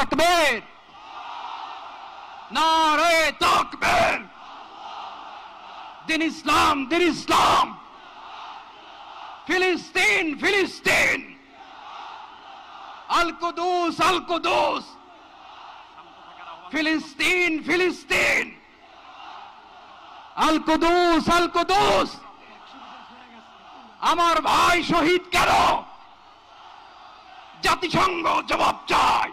তাকবীর নারে তাকবীর দিন ইসলাম দিন ইসলাম আল কুদুস ফিলিস্তিন ফিলিস্তিন আল কুদুস আল কুদুস আমার ভাই শহীদ কেন? জাতিসংঘ জবাব চায়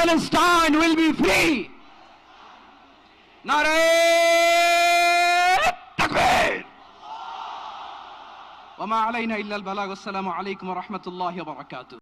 Palestine will be free. nare takbir وما علينا إلا البلاغ. والسلام عليكم ورحمة الله وبركاته.